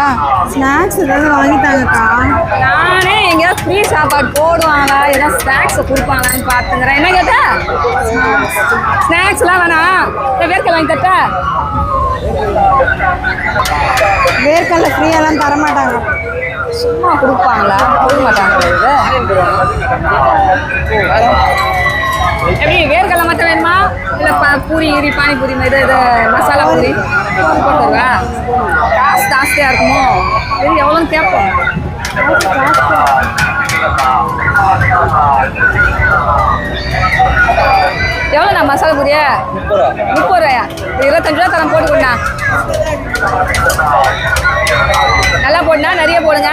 அக்கா. ஸ்நாக்ஸ் ஏதாவது வாங்கிட்டாங்கக்கா நானே எங்கேயாவது ஃப்ரீ சாப்பாடு போடுவாங்களா? ஏதாவது ஸ்நாக்ஸ் கொடுப்பாங்களான்னு பார்த்துங்கிறேன் என்ன கேட்டா? ஸ்நாக்ஸ்லாம் வேணாம். இந்த வேர்க்கை வாங்கி தட்டா. வேர்க்கடலை ஃப்ரீயெல்லாம் தர மாட்டாங்க சும்மா கொடுப்பாங்களா? கொடுக்க மாட்டாங்களா இது. எப்படி வேர்க்கடலை மட்டும் வேணுமா? இல்லை பூரி கீரி பானிபூரி மாதிரி இது மசாலா பூரி? போட்டுருவா ஜாஸ்தியாக இருக்குமோ? இது எவ்வளோன்னு கேட்போம் எவ்வளோண்ணா மசாலா பூரியா? முப்பது ரூபாயா? இருபத்தஞ்சு ரூபா தரம் போட்டு போட்டுக்கோண்ணா நல்லா போடுண்ணா நிறைய போடுங்க.